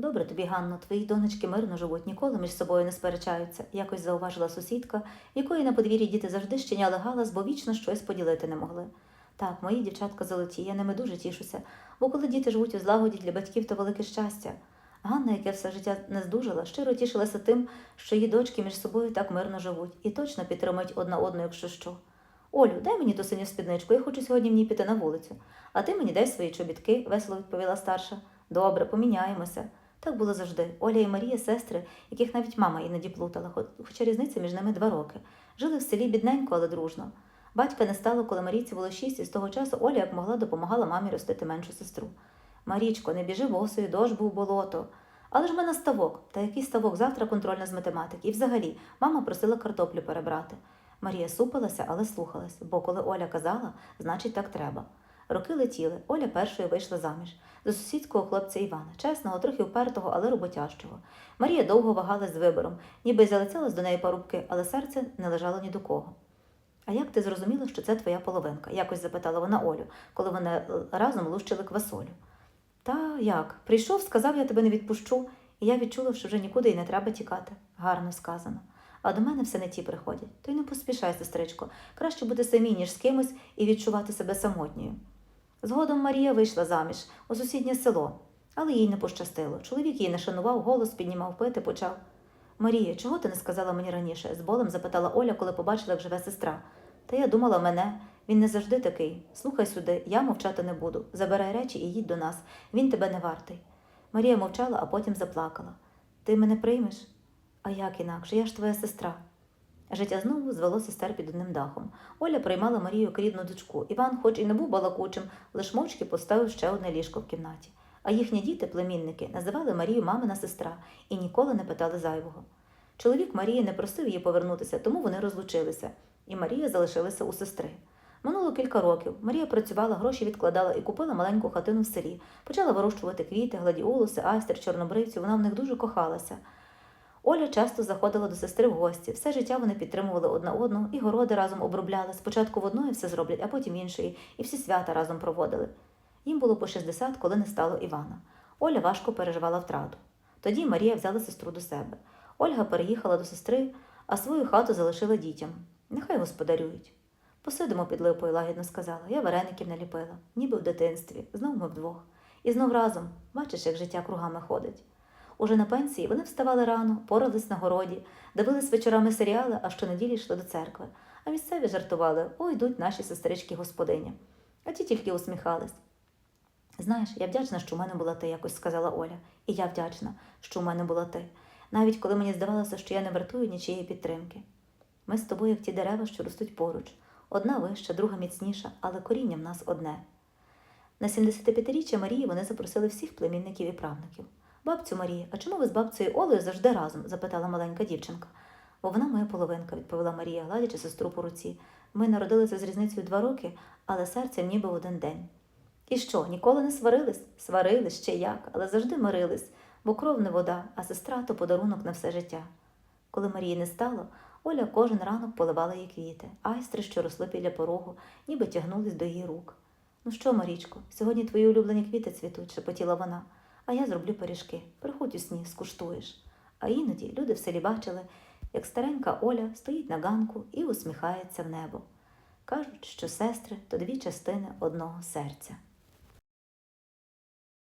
Добре тобі, Ганно, твої донечки мирно живуть, ніколи між собою не сперечаються, якось зауважила сусідка, якої на подвір'ї діти завжди щиняли галас, бо вічно щось поділити не могли. Так, мої дівчатка золоті, я ними дуже тішуся, бо коли діти живуть у злагоді для батьків, то велике щастя. Ганна, яке все життя не здужала, щиро тішилася тим, що її дочки між собою так мирно живуть і точно підтримують одна одну, якщо що. Олю, дай мені ту синю спідничку, я хочу сьогодні в ній піти на вулицю. А ти мені дай свої чобітки, весело відповіла старша. Добре, поміняємося. Так було завжди. Оля і Марія сестри, яких навіть мама іноді плутала, хоча різниця між ними два роки. Жили в селі бідненько, але дружно. Батька не стало, коли Марійці було шість, і з того часу Оля як могла допомагала мамі ростити меншу сестру. Марічко, не біжи босою, дощ був болото. Але ж в мене ставок. Та який ставок завтра контрольна з математики. І взагалі, мама просила картоплю перебрати. Марія супилася, але слухалась, бо коли Оля казала, значить так треба. Роки летіли, Оля першою вийшла заміж за сусідського хлопця Івана, чесного, трохи впертого, але роботящого. Марія довго вагалась з вибором, ніби й залицялась до неї парубки, але серце не лежало ні до кого. А як ти зрозуміла, що це твоя половинка? якось запитала вона Олю, коли вони разом лущили квасолю. Та як? Прийшов, сказав, я тебе не відпущу, і я відчула, що вже нікуди й не треба тікати. Гарно сказано. А до мене все не ті приходять. То й не поспішай, сестричко. Краще бути самій, ніж з кимось і відчувати себе самотньою. Згодом Марія вийшла заміж у сусіднє село, але їй не пощастило. Чоловік її не шанував, голос піднімав пити, почав. Марія, чого ти не сказала мені раніше? з болем запитала Оля, коли побачила, як живе сестра. Та я думала мене, він не завжди такий. Слухай сюди, я мовчати не буду. Забирай речі і їдь до нас. Він тебе не вартий. Марія мовчала, а потім заплакала. Ти мене приймеш? А як інакше? Я ж твоя сестра. Життя знову звело сестер під одним дахом. Оля приймала Марію як рідну дочку. Іван, хоч і не був балакучим, лиш мовчки поставив ще одне ліжко в кімнаті. А їхні діти, племінники, називали Марію мамина сестра і ніколи не питали зайвого. Чоловік Марії не просив її повернутися, тому вони розлучилися, і Марія залишилася у сестри. Минуло кілька років. Марія працювала, гроші відкладала і купила маленьку хатину в селі. Почала вирощувати квіти, гладіолуси, айстер, чорнобривцю. Вона в них дуже кохалася. Оля часто заходила до сестри в гості. Все життя вони підтримували одна одну, і городи разом обробляли. Спочатку в одної все зроблять, а потім іншої, і всі свята разом проводили. Їм було по 60, коли не стало Івана. Оля важко переживала втрату. Тоді Марія взяла сестру до себе. Ольга переїхала до сестри, а свою хату залишила дітям. Нехай господарюють. Посидимо під липою, лагідно сказала. Я вареників наліпила, ніби в дитинстві. Знов ми вдвох. І знов разом. Бачиш, як життя кругами ходить. Уже на пенсії вони вставали рано, порались на городі, дивились вечорами серіали, а щонеділі йшли до церкви. А місцеві жартували о, наші сестрички господині. А ті тільки усміхались. Знаєш, я вдячна, що в мене була ти, якось сказала Оля. І я вдячна, що в мене була ти, навіть коли мені здавалося, що я не вартую нічиєї підтримки. Ми з тобою, як ті дерева, що ростуть поруч. Одна вища, друга міцніша, але коріння в нас одне. На 75-річчя Марії вони запросили всіх племінників і правнуків. Бабцю Марія, а чому ви з бабцею Олею завжди разом? запитала маленька дівчинка. Бо вона моя половинка, відповіла Марія, гладячи сестру по руці. Ми народилися з різницею два роки, але серцем ніби в один день. І що, ніколи не сварились? Сварились ще як, але завжди мирились, бо кров не вода, а сестра то подарунок на все життя. Коли Марії не стало, Оля кожен ранок поливала їй квіти, айстри, що росли біля порогу, ніби тягнулись до її рук. Ну що, Марічко, сьогодні твої улюблені квіти цвітуть, шепотіла вона, а я зроблю пиріжки. Приходь у сні, скуштуєш. А іноді люди в селі бачили, як старенька Оля стоїть на ганку і усміхається в небо. Кажуть, що сестри то дві частини одного серця.